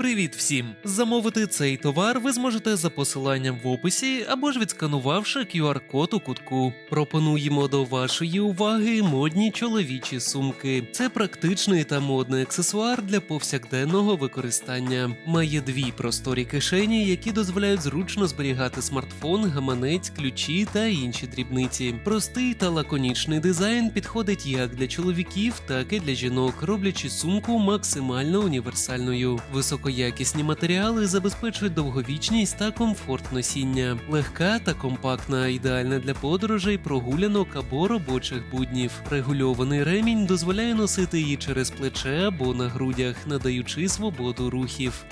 Привіт всім! Замовити цей товар ви зможете за посиланням в описі або ж відсканувавши QR-код у кутку. Пропонуємо до вашої уваги модні чоловічі сумки. Це практичний та модний аксесуар для повсякденного використання. Має дві просторі кишені, які дозволяють зручно зберігати смартфон, гаманець, ключі та інші дрібниці. Простий та лаконічний дизайн підходить як для чоловіків, так і для жінок, роблячи сумку максимально універсальною. Високоякісні матеріали забезпечують довговічність та комфорт носіння. Легка та компактна, ідеальна для подорожей, прогулянок або робочих буднів. Регульований ремінь дозволяє носити її через плече або на грудях, надаючи свободу рухів.